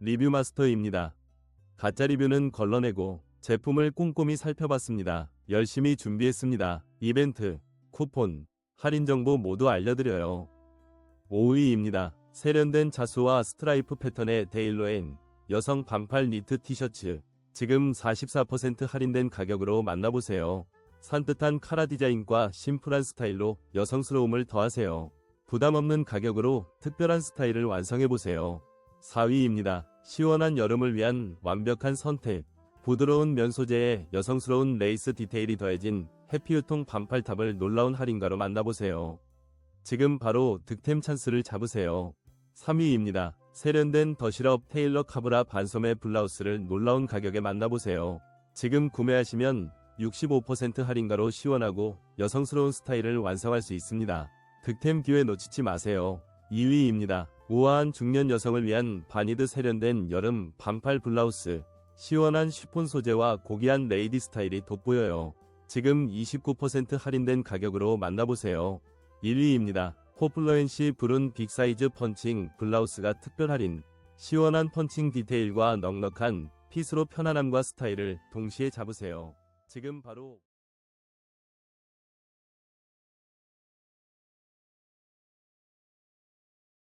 리뷰 마스터입니다. 가짜 리뷰는 걸러내고 제품을 꼼꼼히 살펴봤습니다. 열심히 준비했습니다. 이벤트, 쿠폰, 할인 정보 모두 알려드려요. 5위입니다. 세련된 자수와 스트라이프 패턴의 데일로엔 여성 반팔 니트 티셔츠 지금 44% 할인된 가격으로 만나보세요. 산뜻한 카라 디자인과 심플한 스타일로 여성스러움을 더하세요. 부담 없는 가격으로 특별한 스타일을 완성해보세요. 4위입니다. 시원한 여름을 위한 완벽한 선택. 부드러운 면 소재에 여성스러운 레이스 디테일이 더해진 해피유통 반팔탑을 놀라운 할인가로 만나보세요. 지금 바로 득템 찬스를 잡으세요. 3위입니다. 세련된 더실업 테일러 카브라 반소매 블라우스를 놀라운 가격에 만나보세요. 지금 구매하시면 65% 할인가로 시원하고 여성스러운 스타일을 완성할 수 있습니다. 득템 기회 놓치지 마세요. 2위입니다. 우아한 중년 여성을 위한 바니드 세련된 여름 반팔 블라우스. 시원한 쉬폰 소재와 고귀한 레이디 스타일이 돋보여요. 지금 29% 할인된 가격으로 만나보세요. 1위입니다. 포플러앤시 브룬 빅사이즈 펀칭 블라우스가 특별 할인. 시원한 펀칭 디테일과 넉넉한 핏으로 편안함과 스타일을 동시에 잡으세요. 지금 바로